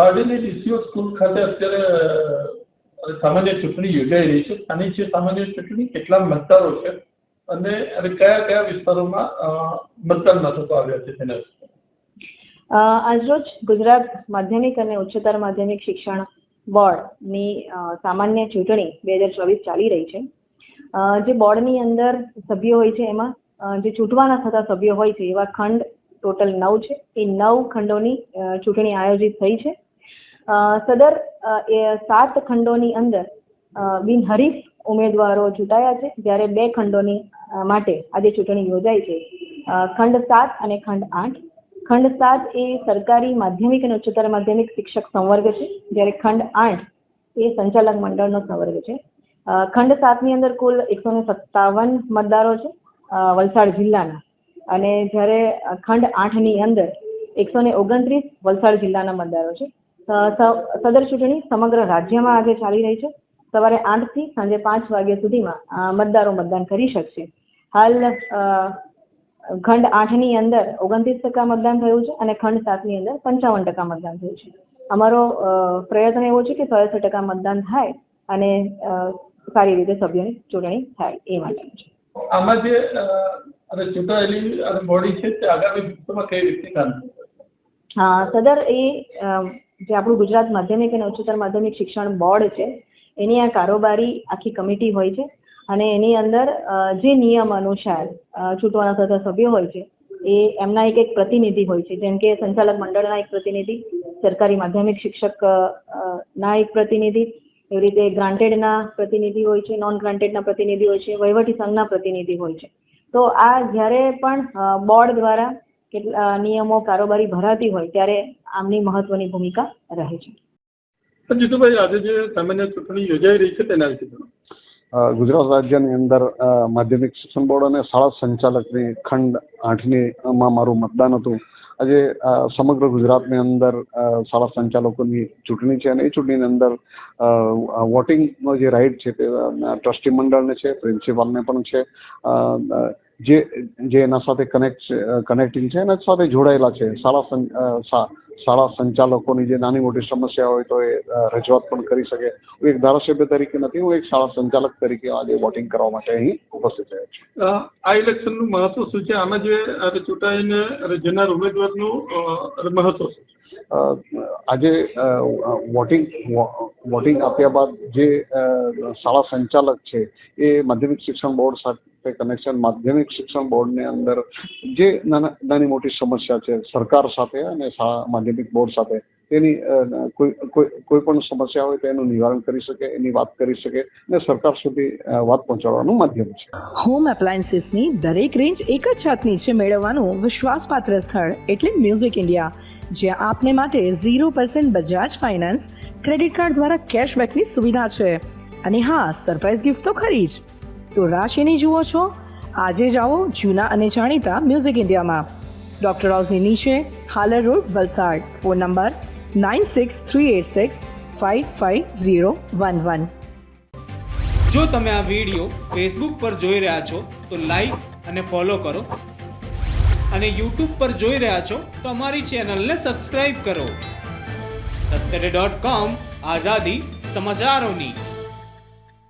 પારડીની DCO school ખાતે અત્યારે સામાન્ય ચૂંટણી યોજાઈ રહી છે. સ્થાનિક છે સામાન્ય ચૂંટણી કેટલા મતદારો છે અને કયા કયા વિસ્તારોમાં મતદાન મથકો આવ્યા છે તેના આજરોજ ગુજરાત માધ્યમિક અને ઉચ્ચતર માધ્યમિક શિક્ષણ બોર્ડની સામાન્ય ચૂંટણી બે હજાર ચોવીસ ચાલી રહી છે. જે બોર્ડની અંદર સભ્યો હોય છે એમાં જે ચૂંટવાના થતા સભ્યો હોય છે એવા ખંડ ટોટલ નવ છે. એ નવ ખંડોની ચૂંટણી આયોજિત થઈ છે. સદર એ સાત ખંડોની અંદર બિનહરીફ ઉમેદવારો ચૂંટાયા છે. જ્યારે બે ખંડોની માટે આજે ચૂંટણી યોજાઈ છે. ખંડ સાત અને ખંડ આઠ. ખંડ સાત એ સરકારી માધ્યમિક અને ઉચ્ચતર માધ્યમિક શિક્ષક સંવર્ગ છે. જ્યારે ખંડ આઠ એ સંચાલક મંડળનો સંવર્ગ છે. ખંડ સાતની અંદર કુલ એકસો સત્તાવન મતદારો છે વલસાડ જિલ્લાના. અને જ્યારે ખંડ આઠની અંદર એકસો ઓગણત્રીસ વલસાડ જિલ્લાના મતદારો છે. સદર ચૂંટણી સમગ્ર રાજ્યમાં આજે ચાલી રહી છે. સવારે આઠથી સાંજે પાંચ વાગ્યા સુધીમાં મતદારો મતદાન કરી શકશે. હાલ અ, ખંડ આઠની અંદર ઓગણત્રીસ ટકા મતદાન થયું છે અને ખંડ સાતની અંદર પંચાવન ટકા મતદાન થયું છે. અમારો પ્રયત્ન એવો છે કે ચોરાસી ટકા મતદાન થાય અને સારી રીતે સભ્યોની ચૂંટણી થાય એ માટે. છે આમાં જે ચૂંટાયેલી અને બોડી છે તે આગામી દિવસોમાં કઈ રીતે કામ હા સદર એ જે આપણું ગુજરાત માધ્યમિક અને ઉચ્ચતર માધ્યમિક શિક્ષણ બોર્ડ છે, એની આ કારોબારી આખી કમિટી હોય છે અને એની અંદર જે નિયમ અનુસાર છૂટવાના થતા સભ્યો હોય છે, એ એમના એક એક પ્રતિનિધિ હોય છે. જેમ કે સંચાલક મંડળના એક પ્રતિનિધિ, સરકારી માધ્યમિક શિક્ષક ના એક પ્રતિનિધિ, એવી રીતે ગ્રાન્ટેડના પ્રતિનિધિ હોય છે નોન ગ્રાન્ટેડના પ્રતિનિધિ હોય છે, વહીવટી સંઘના પ્રતિનિધિ હોય છે. તો આ જ્યારે પણ બોર્ડ દ્વારા કેટલા નિયમો કારોબારી ભરાતી હોય ત્યારે આમની મહત્વની ભૂમિકા રહે છે. જીતુભાઈ આજે જે સામાન્ય ચૂંટણી યોજાઈ રહી છે તેના વિશે ગુજરાત રાજ્યની અંદર માધ્યમિક શિક્ષણ બોર્ડ અને શાળા સંચાલકની ખંડ આઠની માં મારું મતદાન હતું. આજે સમગ્ર ગુજરાતની અંદર અ, શાળા સંચાલકોની ચૂંટણી છે અને એ ચૂંટણીની અંદર અ, વોટિંગનો જે રાઇટ છે તે ટ્રસ્ટી મંડળને છે પ્રિન્સિપાલને પણ છે. જે જે એના સાથે કનેક્ટ કનેક્ટિંગ છે એના સાથે જોડાયેલા છે. શાળા શાળા સંચાલકોની જે નાની મોટી સમસ્યા હોય તો એ રજૂઆત પણ કરી શકે. હું એક ધારાસભ્ય તરીકે નથી હું એક શાળા સંચાલક તરીકે આજે વોટિંગ કરવા માટે અહીં ઉપસ્થિત થયો છું. આ ઇલેક્શનનું મહત્વ શું છે? આમાં જે ચૂંટાઈને જનાર ઉમેદવારનું મહત્વ શું છે? આજે વોટિંગ વોટિંગ આપ્યા બાદ જે શાળા સંચાલક છે એ માધ્યમિક શિક્ષણ બોર્ડ સાથે કનેક્શન માધ્યમિક શિક્ષણ બોર્ડની અંદર જે નાના, નાની મોટી સમસ્યા છે, સરકાર સાથે અને માધ્યમિક બોર્ડ સાથે, તેની કોઈ કોઈ પણ સમસ્યા હોય તો એનું નિવારણ કરી શકે, એની વાત કરી શકે અને સરકાર સુધી વાત પહોંચાડવાનું માધ્યમ છે. હોમ એપ્લાયન્સીસની દરેક રેન્જ એક જ છતની નીચે મેળવવાનું વિશ્વાસપાત્ર સ્થળ એટલે મ્યુઝિક ઇન્ડિયા જ્યાં આપને માટે zero percent Bajaj finance credit card દ્વારા કેશબેકની સુવિધા છે. અને હા સરપ્રાઇઝ ગિફ્ટ તો ખરી જ. તો રાશિની જુઓ છો. આજે જાઓ જૂના અને જાણીતા મ્યુઝિક ઇન્ડિયામાં ડૉક્ટર હાઉસની નીચે Halar road, Valsad. Phone number nine six three eight six five five zero one one જો તમે આ વીડિયો ફેસબુક પર જોઈ રહ્યા છો, તો લાઈક અને ફોલો કરો. અને યુટ્યુબ પર જોઈ રહ્યા છો, તો અમારી ચેનલને સબસ્ક્રાઇબ કરો. સત્તરે ડોટ કોમ આઝાદી સમાચારોની.